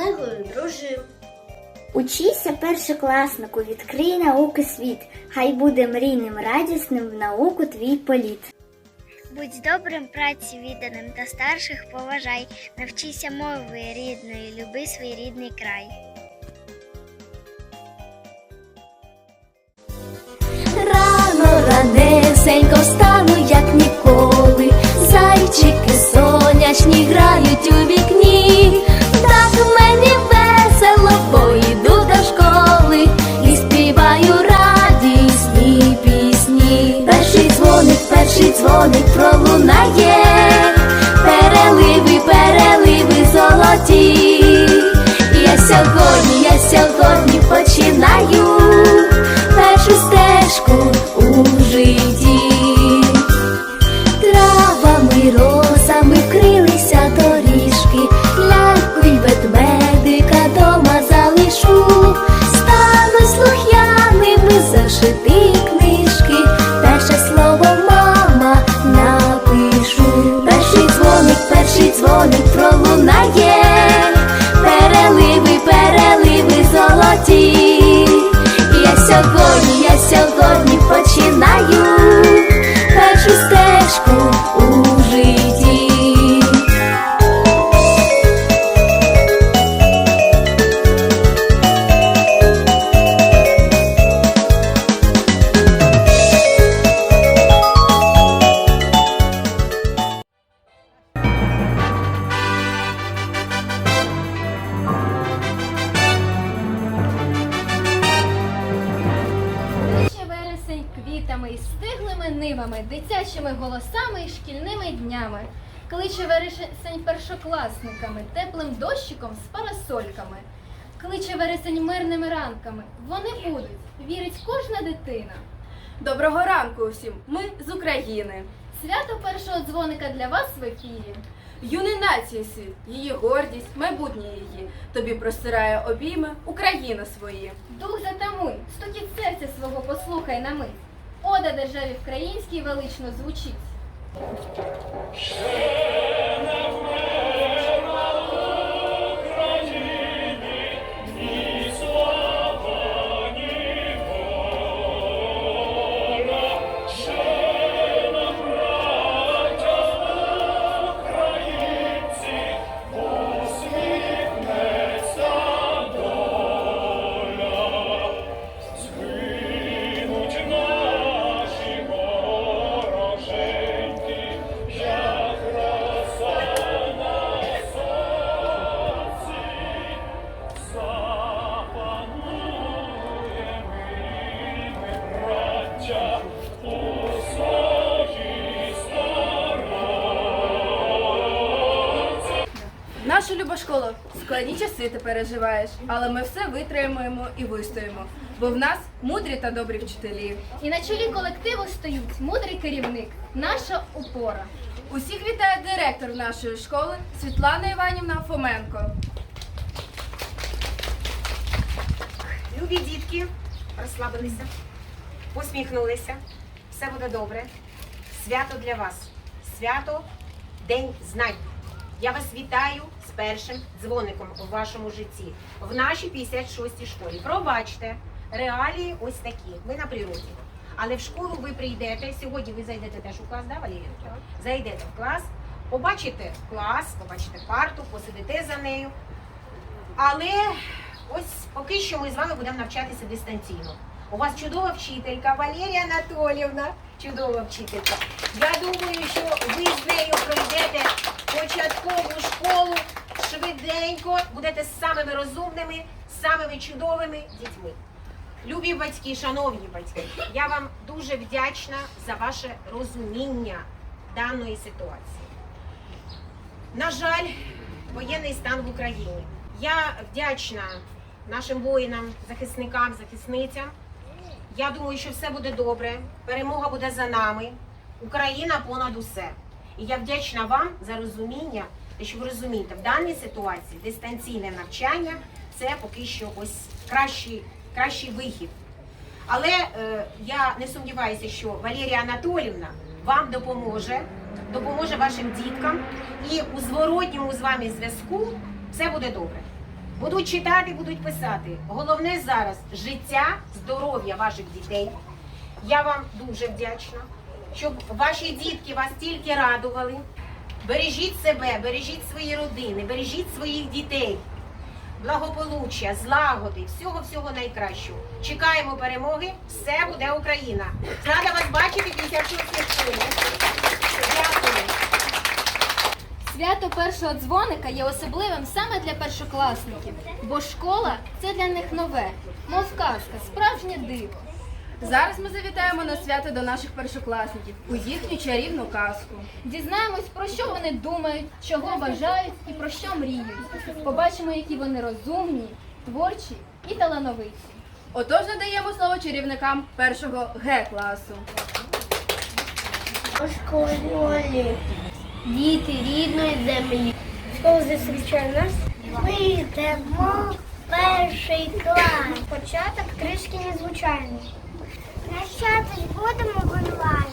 книгою дружив. Учися першокласнику, відкрий науки світ, хай буде мрійним, радісним в науку твій політ. Будь добрим, праці відданим та старших поважай, навчися мови рідної, люби свій рідний край. Золоті. Я сьогодні, я сьогодні починаю першу стежку у житті. Травами, розами вкрилися доріжки, ляльку й ведмедика дома залишу, стану слух'яними зашити стиглими дитячими голосами і шкільними днями. Кличе вересень першокласниками, теплим дощиком з парасольками. Кличе вересень мирними ранками. Вони будуть, вірить кожна дитина. Доброго ранку усім! Ми з України. Свято першого дзвоника для вас в ефірі. Юний нації світ, її гордість, майбутнє її. Тобі простирає обійми Україна свої. Дух затамуй, стукіт серця свого послухай на мить. Ода державі вкраїнській велично звучить. Наша люба школа, складні часи ти переживаєш, але ми все витримаємо і вистоїмо, бо в нас мудрі та добрі вчителі. І на чолі колективу стоїть мудрий керівник, наша опора. Усіх вітає директор нашої школи Світлана Іванівна Фоменко. Любі дітки, розслабилися, посміхнулися. Все буде добре. Свято для вас. Свято День знань. Я вас вітаю з першим дзвоником у вашому житті в нашій 56-й школі. Пробачте, реалії ось такі. Ви на природі. Але в школу ви прийдете. Сьогодні ви зайдете теж у клас, да, Валерія? Зайдете в клас, побачите клас, побачите парту, посидите за нею. Але ось поки що ми з вами будемо навчатися дистанційно. У вас чудова вчителька Валерія Анатоліївна. Чудова вчителька. Я думаю, що ви з нею пройдете початкову школу швиденько, будете самими розумними, самими чудовими дітьми. Любі батьки, шановні батьки, я вам дуже вдячна за ваше розуміння даної ситуації. На жаль, воєнний стан в Україні. Я вдячна нашим воїнам, захисникам, захисницям. Я думаю, що все буде добре. Перемога буде за нами. Україна понад усе. І я вдячна вам за розуміння, що ви розумієте, в даній ситуації дистанційне навчання це поки що ось кращий, кращий вихід. Але е, я не сумніваюся, що Валерія Анатолівна вам допоможе допоможе вашим діткам, і у зворотньому з вами зв'язку все буде добре. Будуть читати, будуть писати. Головне зараз життя, здоров'я ваших дітей. Я вам дуже вдячна, щоб ваші дітки вас тільки радували. Бережіть себе, бережіть свої родини, бережіть своїх дітей. Благополуччя, злагоди, всього всього найкращого. Чекаємо перемоги. Все буде Україна. Рада вас бачити після школи. Дякую. Свято першого дзвоника є особливим саме для першокласників, бо школа це для них нове, мов казка, справжнє диво. Зараз ми завітаємо на свято до наших першокласників у їхню чарівну казку. Дізнаємось, про що вони думають, чого бажають і про що мріють. Побачимо, які вони розумні, творчі і талановиті. Отож надаємо слово чарівникам першого Г класу. Діти рідної землі. Школа зустрічає нас. Ми йдемо в перший клас. Початок трішки незвичайний. Навчатись будемо в онлайн.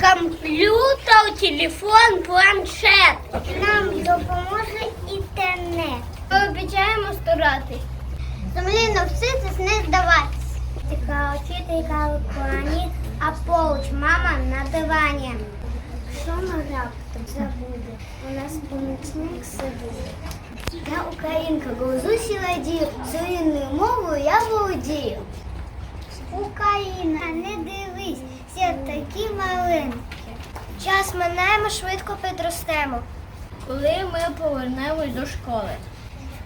Комп'ютер, телефон, планшет. Нам допоможе інтернет. Ми обіцяємо старатись. Землі навчитись не здаватись. Така вчителька в плані, а поруч мама на дивані. Що ми раптом забуде? У нас помічник сидить. Я українка, глузусь і радію, своєю мовою я володію. Україна, не дивись, всі такі маленькі. Час минає, ми швидко підростемо. Коли ми повернемось до школи.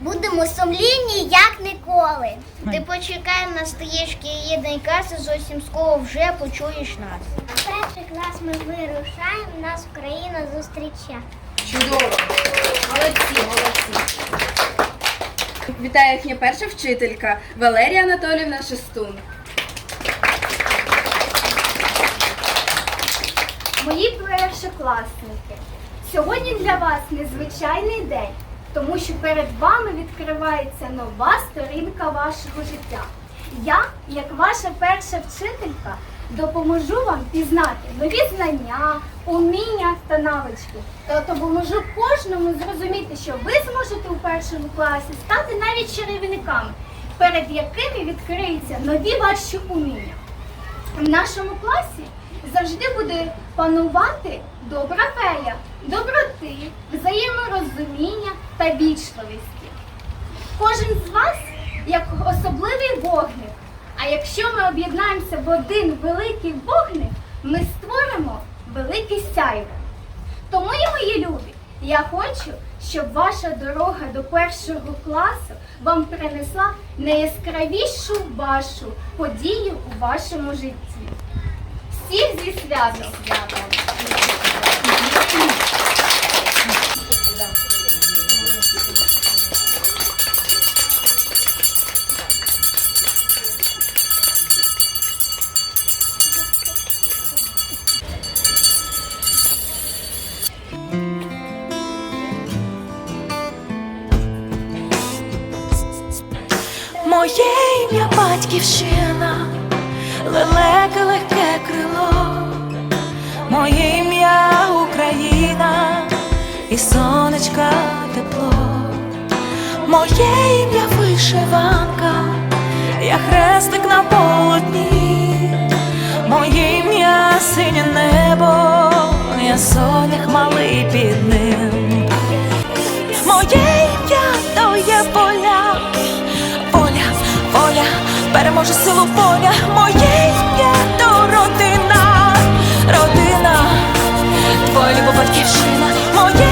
Будемо сумлінні, як ніколи. Ти почекай на стоїшки єдиної каси, зовсім скоро вже почуєш нас. Перший клас ми вирушаємо, нас Україна зустрічає. Чудово. Молодці, молодці. Вітає їхня перша вчителька Валерія Анатоліївна Шестун. Мої першокласники, сьогодні для вас незвичайний день, тому що перед вами відкривається нова сторінка вашого життя. Я, як ваша перша вчителька, допоможу вам пізнати нові знання, уміння та навички. Та допоможу кожному зрозуміти, що ви зможете у першому класі стати навіть чарівниками, перед якими відкриються нові ваші уміння. В нашому класі завжди буде панувати добра фея, доброти, взаєморозуміння та вічливості. Кожен з вас як особливий вогник. А якщо ми об'єднаємося в один великий вогник, ми створимо велике сяйво. Тому, і мої любі, я хочу, щоб ваша дорога до першого класу вам принесла найяскравішу вашу подію у вашому житті. Всіх зі святом! сонечка тепло, моє ім'я вишиванка, я хрестик на полотні, моє ім'я синє небо, я сонях малий під ним. Моє ім'я то є поля, поля, поля, переможе силу поля, моє ім'я то родина, родина, твоя любов батьківщина, моє.